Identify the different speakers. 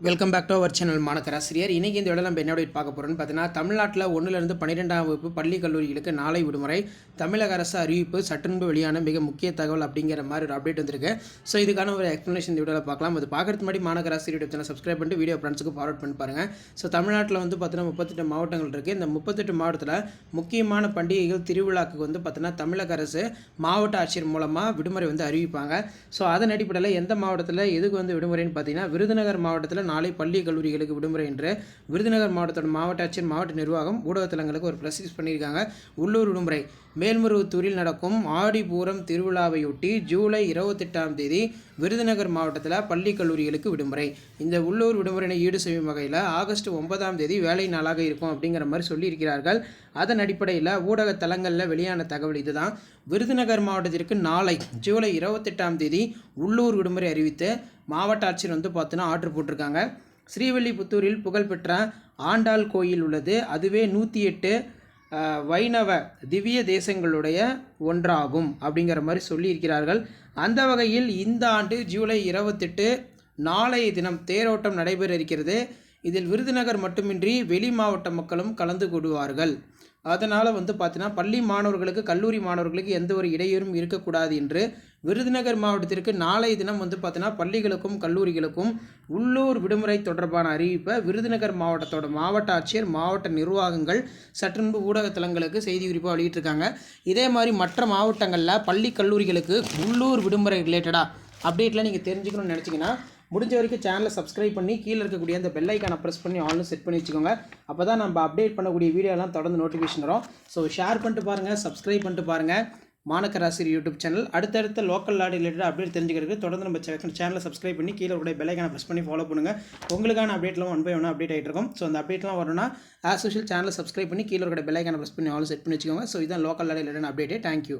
Speaker 1: Welcome back to our channel மாணக்கராசிரியர் இன்றைக்கி இந்த விட நம்ம என்ன update பார்க்க போகிறோம்னு பார்த்தீங்கன்னா தமிழ்நாட்டில் ஒன்றுலேருந்து பன்னிரெண்டாம் வகுப்பு பள்ளி கல்லூரிகளுக்கு நாளை விடுமுறை. தமிழக அரசு அறிவிப்பு சற்றுன்பு வெளியான மிக முக்கிய தகவல் அப்படிங்கிற மாதிரி ஒரு அப்டேட் வந்திருக்கு. ஸோ இதுக்கான ஒரு எக்ஸ்ப்ளனேஷன் இந்த வீடியோவில் பார்க்கலாம். அது பார்க்குறது முன்னாடி மாநகராசிரியர் யூடியூப் சேனல் சப்ஸ்கிரைப் பண்ணிட்டு வீடியோ ஃப்ரெண்ட்ஸுக்கு ஃபார்வர்ட் பண்ணி பாருங்கள் ஸோ தமிழ்நாட்டில் வந்து பார்த்தீங்கன்னா முப்பத்தெட்டு மாவட்டங்கள் இருக்குது இந்த முப்பத்தெட்டு மாவட்டத்தில் முக்கியமான பண்டிகைகள் திருவிழாக்கு வந்து பார்த்தீங்கன்னா தமிழக அரசு மாவட்ட ஆட்சியர் மூலமாக விடுமுறை வந்து அறிவிப்பாங்க. ஸோ அதன் அடிப்படையில் எந்த மாவட்டத்தில் எதுக்கு வந்து விடுமுறைன்னு பார்த்தீங்கன்னா விருதுநகர் மாவட்டத்தில் நாளை பள்ளி கல்லூரிகளுக்கு விடுமுறை என்று விருதுநகர் மாவட்டத்தோட மாவட்ட ஆட்சியர் மாவட்ட நிர்வாகம் ஊடகத்தலங்களுக்கு ஒரு ப்ரெசிஸ் பண்ணியிருக்காங்க. உள்ளூர் விடுமுறை. மேல்மருவத்தூரில் நடக்கும் ஆடிபூரம் திருவிழாவையொட்டி ஜூலை இருபத்தெட்டாம் தேதி விருதுநகர் மாவட்டத்தில் பள்ளி கல்லூரிகளுக்கு விடுமுறை. இந்த உள்ளூர் விடுமுறையினை ஈடு செய்யும் வகையில் ஆகஸ்ட் ஒன்பதாம் தேதி வேலை நாளாக இருக்கும் அப்படிங்கிற மாதிரி சொல்லியிருக்கிறார்கள். அதன் அடிப்படையில் ஊடக தளங்களில் வெளியான தகவல் இதுதான். விருதுநகர் மாவட்டத்திற்கு நாளை ஜூலை இருபத்தெட்டாம் தேதி உள்ளூர் விடுமுறை அறிவித்து மாவட்ட ஆட்சியர் வந்து பார்த்தோன்னா ஆர்டர் போட்டிருக்காங்க. ஸ்ரீவில்லிபுத்தூரில் புகழ்பெற்ற ஆண்டாள் கோயில் உள்ளது. அதுவே நூற்றி எட்டு வைணவ திவ்ய தேசங்களுடைய ஒன்றாகும் அப்படிங்கிற மாதிரி சொல்லியிருக்கிறார்கள். அந்த வகையில் இந்த ஆண்டு ஜூலை இருபத்தெட்டு நாளைய தினம் தேரோட்டம் நடைபெற இருக்கிறது. இதில் விருதுநகர் மட்டுமின்றி வெளி மாவட்ட மக்களும் கலந்து கொள்வார்கள் அதனால் வந்து பார்த்தீங்கன்னா பள்ளி மாணவர்களுக்கு கல்லூரி மாணவர்களுக்கு எந்த ஒரு இடையூறும் இருக்கக்கூடாது என்று விருதுநகர் மாவட்டத்திற்கு நாளைய தினம் வந்து பார்த்தீங்கன்னா பள்ளிகளுக்கும் கல்லூரிகளுக்கும் உள்ளூர் விடுமுறை தொடர்பான அறிவிப்பை விருதுநகர் மாவட்டத்தோட மாவட்ட ஆட்சியர் மாவட்ட நிர்வாகங்கள் சற்றுன்பு ஊடகத்தலங்களுக்கு செய்தி குறிப்பாக வெளியிட்டிருக்காங்க. இதே மாதிரி மற்ற மாவட்டங்களில் பள்ளி கல்லூரிகளுக்கு உள்ளூர் விடுமுறை ரிலேட்டடாக அப்டேட்லாம் நீங்கள் தெரிஞ்சுக்கணும்னு நினச்சிங்கன்னா முடிஞ்ச வரைக்கும் சேனலை சப்ஸ்கிரைப் பண்ணி கீழே இருக்கக்கூடிய அந்த பெல் ஐக்கானை ப்ரெஸ் பண்ணி ஆன்லைன் செட் பண்ணி வச்சுக்கோங்க. அப்போ தான் நம்ம அப்டேட் பண்ணக்கூடிய வீடியோலாம் தொடர்ந்து நோட்டிஃபிகேஷன் வரும். ஸோ ஷேர் பண்ணிட்டு பாருங்கள் சப்ஸ்கிரைப் பண்ணிட்டு பாருங்கள் மாணக்கராசிரியர் யூடியூப் சேனல் அடுத்தடுத்த லோக்கல் லாடி ரிலேட்டட் அப்டேட் தெரிஞ்சுக்கிறதுக்கு தொடர்ந்து நம்ம சேனலை சப்ஸ்கிரைப் பண்ணி கீழே கூட பெல்லைக்கான ப்ரெஸ் பண்ணி ஃபாலோ பண்ணுங்கள் உங்களுக்கான அப்டேட்லாம் ஒன் பை ஒன் அப்டேட் ஆகிட்டு இருக்கும். ஸோ அந்த அப்டேட்லாம் வரணும்னா ஆஸ் யூஷுவல் சேனலை சப்ஸ்கிரைப் பண்ணி கீழே கூட பெல்லைக்கான ப்ரெஸ் பண்ணி ஆல் செட் பண்ணி வச்சுக்கோங்க. ஸோ இதான் லோக்கல் லாடி ரிலேட்டட் அப்டேட்டே தேங்க்யூ